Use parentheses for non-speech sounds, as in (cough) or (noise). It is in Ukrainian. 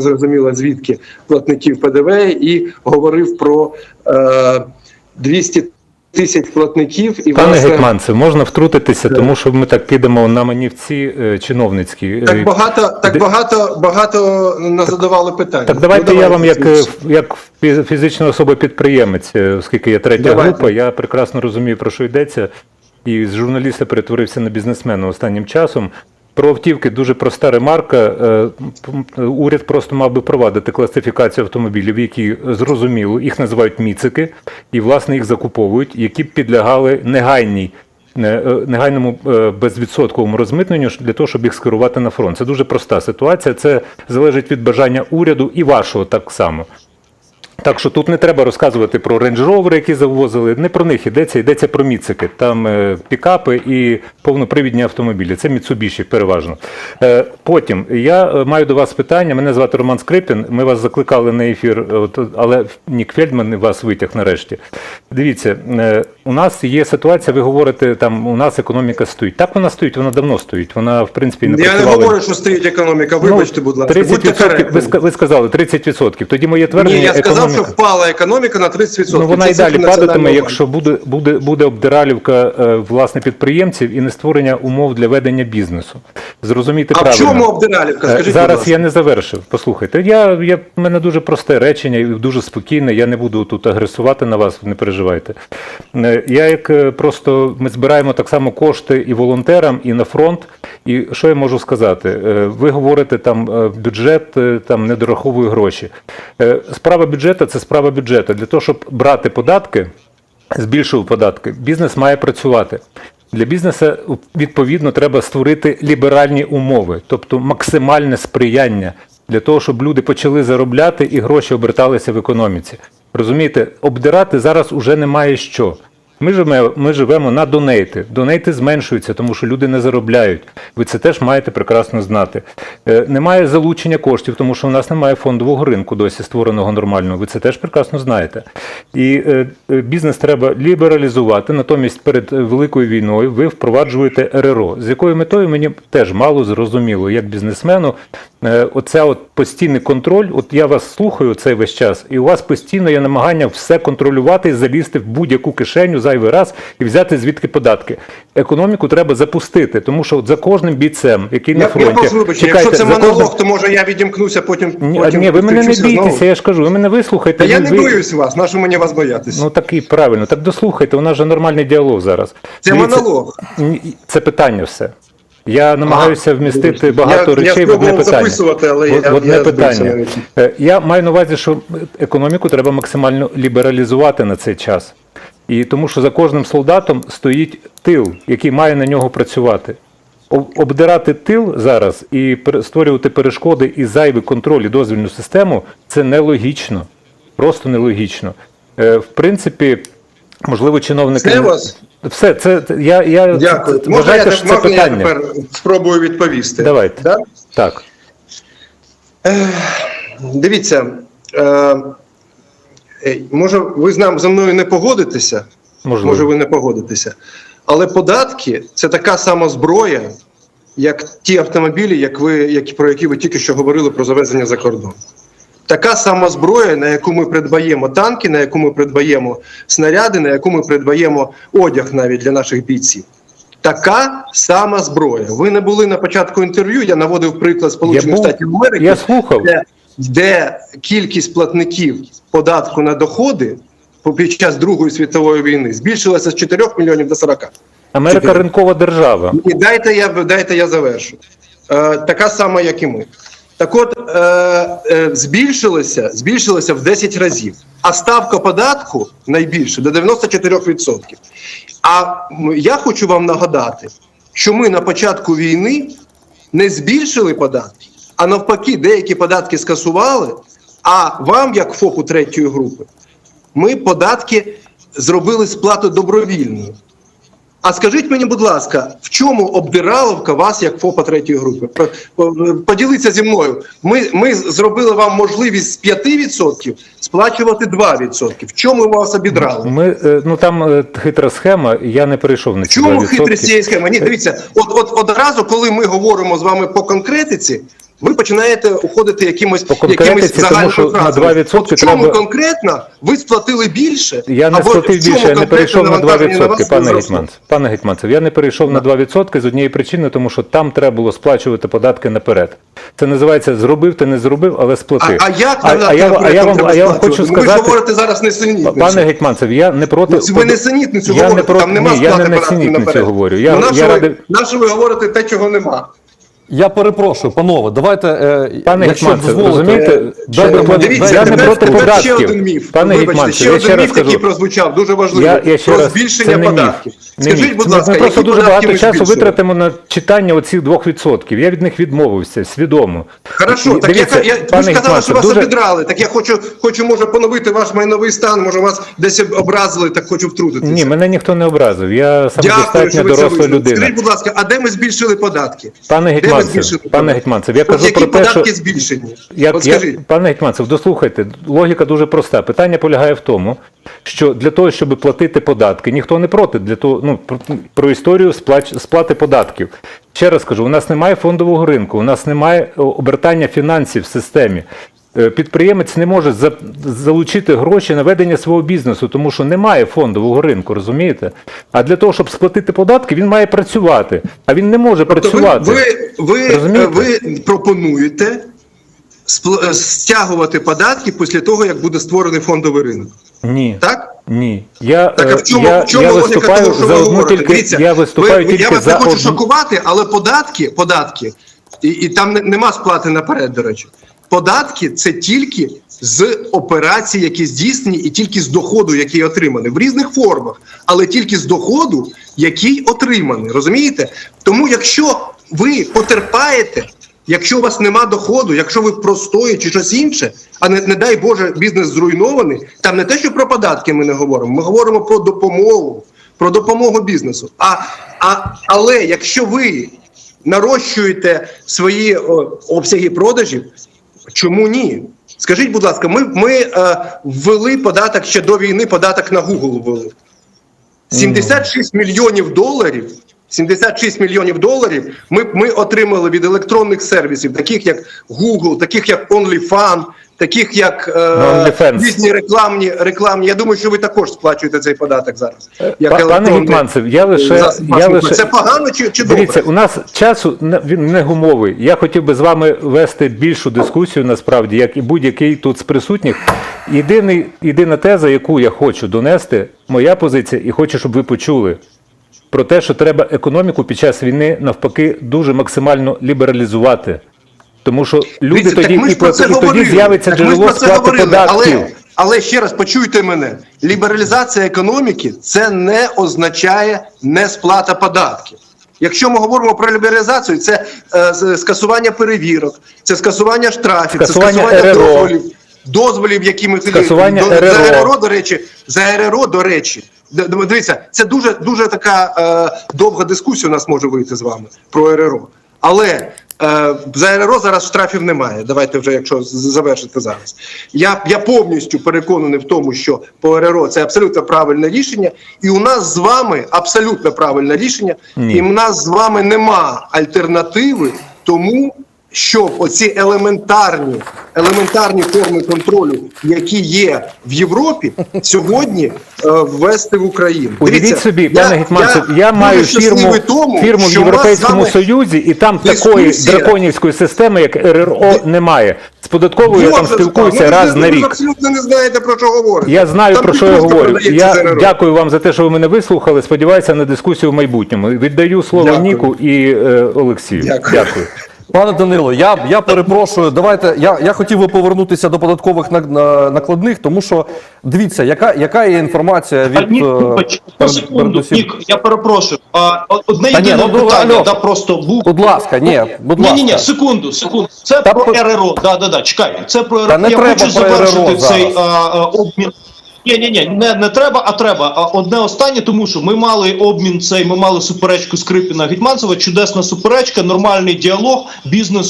зрозуміло звідки платників ПДВ, і говорив про е, 200 тисяч платників. І Пане власне, Гетманце, можна втрутитися, тому що ми так підемо на манівці е, чиновницькі. Е, так багато, так Де- багато, багато назадавали питань. Так давайте Ну, я вам, як, е, як фі- фізична особа підприємець, е, оскільки я третя Давайте. група, я прекрасно розумію, про що йдеться. І з журналіста перетворився на бізнесмена останнім часом. Про автівки дуже проста ремарка. Е, Уряд просто мав би провадити класифікацію автомобілів, які зрозуміло, їх називають міцики, і власне їх закуповують, які б підлягали негайній е, негайному е, безвідсотковому розмитненню для того, щоб їх скерувати на фронт. Це дуже проста ситуація. Це залежить від бажання уряду і вашого так само. Так що тут не треба розказувати про рейндж-ровери, які завозили. Не про них йдеться, йдеться про міцики. Там е, пікапи і повнопривідні автомобілі. Це Міцубіші переважно. Е, потім я е, маю до вас питання. Мене звати Роман Скрипін. Ми вас закликали на ефір, от, але Нік Фельдман вас витяг нарешті. Дивіться, у нас є ситуація, ви говорите, там у нас економіка стоїть. Так вона стоїть, вона давно стоїть. Вона, в принципі, не Я не говорю, що стоїть економіка. Ну, Вибачте, будь ласка. 30%, Будьте ви, коректні. ви сказали 30%. Тоді моє твердження Ні, я сказав, економіка. що впала економіка на 30%. Ну, вона і далі падатиме, якщо буде, буде, буде обдиралівка е, власне підприємців і не створення умов для ведення бізнесу. Зрозумійте банку. А правильно. чому обдиралівка? Е, Скажіть, будь Зараз ласка. я не завершив. Послухайте, я, я в мене дуже просте речення і дуже спокійне. Я не буду тут агресувати на вас, не переживайте. Я як е, просто ми збираємо так само кошти і волонтерам, і на фронт. І що я можу сказати? Е, Ви говорите там е, бюджет там не дораховує гроші. Справа бюджету це справа бюджету. Для того, щоб брати податки, збільшував податки, бізнес має працювати. Для бізнесу відповідно треба створити ліберальні умови, тобто максимальне сприяння для того, щоб люди почали заробляти і гроші оберталися в економіці. Розумієте, обдирати зараз уже немає що. Ми живемо, ми живемо на донейти. Донейти зменшуються, тому що люди не заробляють. Ви це теж маєте прекрасно знати. Е, немає залучення коштів, тому що у нас немає фондового ринку досі створеного нормального. Ви це теж прекрасно знаєте. І е, е, бізнес треба лібералізувати. Натомість перед е, великою війною ви впроваджуєте РРО. З якою метою мені теж мало зрозуміло, як бізнесмену. Е, оце от постійний контроль. От я вас слухаю цей весь час, і у вас постійно є намагання все контролювати залізти в будь-яку кишеню зайвий раз і взяти звідки податки. Економіку треба запустити, тому що от за кожним бійцем, який на Я, я фронті, вас вибачте, якщо це монолог, кожним- то може я відімкнуся, потім, Ні, потім ні, ви мене не підключуся знову. бійтеся, я ж кажу, ви мене вислухайте. Та я не ви- боюсь вас, нащо мені вас боятися? Ну так і правильно, так дослухайте, у нас же нормальний діалог зараз. це Дивіться, монолог. Це питання все. Я намагаюся вмістити багато Я- я речей в одне питання. але В- я- в одне я питання. Е, Я маю на увазі, що економіку треба максимально лібералізувати на цей час. І тому що за кожним солдатом стоїть тил, який має на нього працювати. Обдирати тил зараз і створювати перешкоди і зайвий контроль і дозвільну систему це нелогічно. Просто нелогічно. Е, В принципі, можливо, чиновники. Це вас? Все, це я, я Дякую. це- Можна я, вважайте, так- що це можна я тепер спробую відповісти? Давайте. Да? Так. Дивіться, е, е, може, ви з нам зі мною не погодитеся? Можливо. Може, ви не погодитеся. Але податки це така сама зброя, як ті автомобілі, як ви, які, про які ви тільки що говорили про завезення за кордон. Така сама зброя, на яку ми придбаємо танки, на яку ми придбаємо снаряди, на яку ми придбаємо одяг навіть для наших бійців. Така сама зброя. Ви не були на початку інтерв'ю. Я наводив приклад Сполучених. Штатів Америки, Я слухав. де, де кількість платників податку на доходи під час Другої світової війни збільшилася з 4 мільйонів до 40. Америка Чотири. ринкова держава. І дайте я дайте я завершу. Е, така сама, як і ми. Так от е, е, збільшилося, збільшилося в 10 разів, а ставка податку найбільше до 94%. А я хочу вам нагадати, що ми на початку війни не збільшили податки, а навпаки, деякі податки скасували. А вам, як ФОПу третьої групи, ми податки зробили сплату добровільною. А скажіть мені, будь ласка, в чому обдираловка вас як ФОПа третьої групи? По- Поділіться зі мною. Ми, ми зробили вам можливість з 5% сплачувати 2%. В чому ми вас обідрали? Ми, е, ну там е, хитра схема, я не перейшов на чому 2%. хитрість цієї схеми? Ні, дивіться, от, от одразу, коли ми говоримо з вами по конкретиці, ви починаєте уходити якимось, По якимось конкретиці, тому що на фразами. 2% От в чому треба- конкретно ви сплатили більше? Я не або сплатив більше, я не перейшов на навантаження 2%, пане? Гетьманцев. Пане Гетьманцев, я не перейшов на 2% з однієї причини, тому що там треба було сплачувати податки наперед. Це називається зробив, ти не зробив, але А, а як а, а, я, а, я вам, а я вам хочу Ви ж сказати, говорите зараз несенітницю. пане Гетьманцев, я не проти... Ну, ви несенітницю я говорите, не там нема я сплати не податків наперед. говорю. Я, ну, я що ради... ви, на що ви говорите те, чого нема? Я перепрошую, панове, давайте, е, Пане якщо Гетманцев, дозволите, розумієте, дайте добре, мені- Дивіться, я не тепер, проти тепер ще один міф. Пане Вибачте, Гетманцев, ще я один ще раз міф, який кажу. прозвучав, дуже важливий. Я, я ще про раз, збільшення це не міф. податків. Не Скажіть, міф. будь ласка, ми просто які дуже податки багато ми часу збільшили? витратимо на читання оцих 2%. Я від них відмовився свідомо. Хорошо, І так дивіться, я, я, ви ж казали, що вас дуже- обідрали. Так я хочу, хочу, може, поновити ваш майновий стан, може, вас десь образили, так хочу втрутитися. Ні, мене ніхто не образив. Я Дякую, самодостатня що ви це доросла визнали. людина. Скажіть, будь ласка, а де ми збільшили податки? Пане Де збільшили пане Гетьманцев, я кажу які про те, що збільшені? Як, От я, пане Гетьманцев, дослухайте, логіка дуже проста. Питання полягає в тому, що для того, щоб платити податки, ніхто не проти для того, ну про, про історію сплач, сплати податків. Ще раз кажу, у нас немає фондового ринку, у нас немає обертання фінансів в системі. Е, Підприємець не може залучити гроші на ведення свого бізнесу, тому що немає фондового ринку, розумієте? А для того, щоб сплатити податки, він має працювати. А він не може Тобто працювати. ви, ви, Розумієте? ви пропонуєте е, стягувати податки після того, як буде створений фондовий ринок. Ні. Так? Ні, я, Так, а е, в чому, я, в чому я виступаю того, що за одну тільки. Дивіться, я виступаю ви, тільки я вас за не хочу одну. шокувати, але податки, податки, і, і там нема сплати наперед, до речі. Податки це тільки з операцій, які здійснені, і тільки з доходу, який отриманий в різних формах, але тільки з доходу, який отриманий. Розумієте? Тому, якщо ви потерпаєте, якщо у вас нема доходу, якщо ви простої чи щось інше, а не, не дай Боже, бізнес зруйнований, там не те, що про податки ми не говоримо, ми говоримо про допомогу, про допомогу бізнесу. А, а, але якщо ви нарощуєте свої о, обсяги продажів, чому ні? Скажіть, будь ласка, ми, ми е, ввели податок ще до війни, податок на Google ввели. 76 мільйонів доларів. 76 мільйонів доларів ми, ми отримали від електронних сервісів, таких як Google, таких як OnlyFans, таких як е, різні рекламні, рекламні. Я думаю, що ви також сплачуєте цей податок зараз. Як Пане електронний Гетманцев, я лише, я лише Це погано чи, чи Дивіться, добре? у нас часу не- він не гумовий. Я хотів би з вами вести більшу дискусію, насправді, як і будь-який тут з присутніх. Єдиний, єдина теза, яку я хочу донести, моя позиція, і хочу, щоб ви почули. Про те, що треба економіку під час війни навпаки дуже максимально лібералізувати. Тому що люди Дивіться, тоді, так ми і, ж про це і тоді говорили. з'явиться Так ми ж джерело про це сплати говорили. податків. Але, але ще раз почуйте мене: лібералізація економіки це не означає не сплата податків. Якщо ми говоримо про лібералізацію, це е, з- скасування перевірок, це скасування штрафів, Скасування це скасування РРО. дозволів, дозволів, які ми Скасування до, за РРО. РРО, до речі, за РРО, до речі. Д- д- Дивіться, це дуже дуже така е, довга дискусія у нас може вийти з вами про РРО. Але е, за РРО зараз штрафів немає. Давайте вже, якщо завершити зараз. Я, я повністю переконаний в тому, що по РРО це абсолютно правильне рішення, і у нас з вами абсолютно правильне рішення, Ні. і в нас з вами нема альтернативи тому. Щоб оці елементарні, елементарні форми контролю, які є в Європі, (laughs) сьогодні е, ввести в Україну. Уявіть собі, пане Гетманцев, я, дуже маю фірму, тому, фірму в Європейському Союзі, і там такої дискусія. драконівської системи, як РРО, немає. З податковою я там спілкуюся ну, раз на Ви абсолютно не знаєте про що говорите. Я знаю Там про що я говорю. Я дякую вам за те, що ви мене вислухали. Сподіваюся на дискусію в майбутньому. Віддаю слово Дякую. Ніку і е, Олексію. Дякую. дякую. Пане Данило, я, я перепрошую. Давайте я, я хотів би повернутися до податкових на- на- накладних, тому що дивіться, яка, яка є інформація від Нік, е, секунду, Нік, я перепрошую. А, одне Та ні, єдине ну, ну, питання, алло. да, просто був. Будь ласка, ні, будь ні, ласка. ні, ні, секунду, секунду. Це Та про по- РРО. Да, да, да, чекайте. Це про РРО. Та не я треба хочу про завершити РРО цей а, а, обмін. Ні, ні, ні, не, не треба, а треба. А одне останнє, тому що ми мали обмін цей, ми мали суперечку Скрипіна Гетьманцева, чудесна суперечка, нормальний діалог, бізнес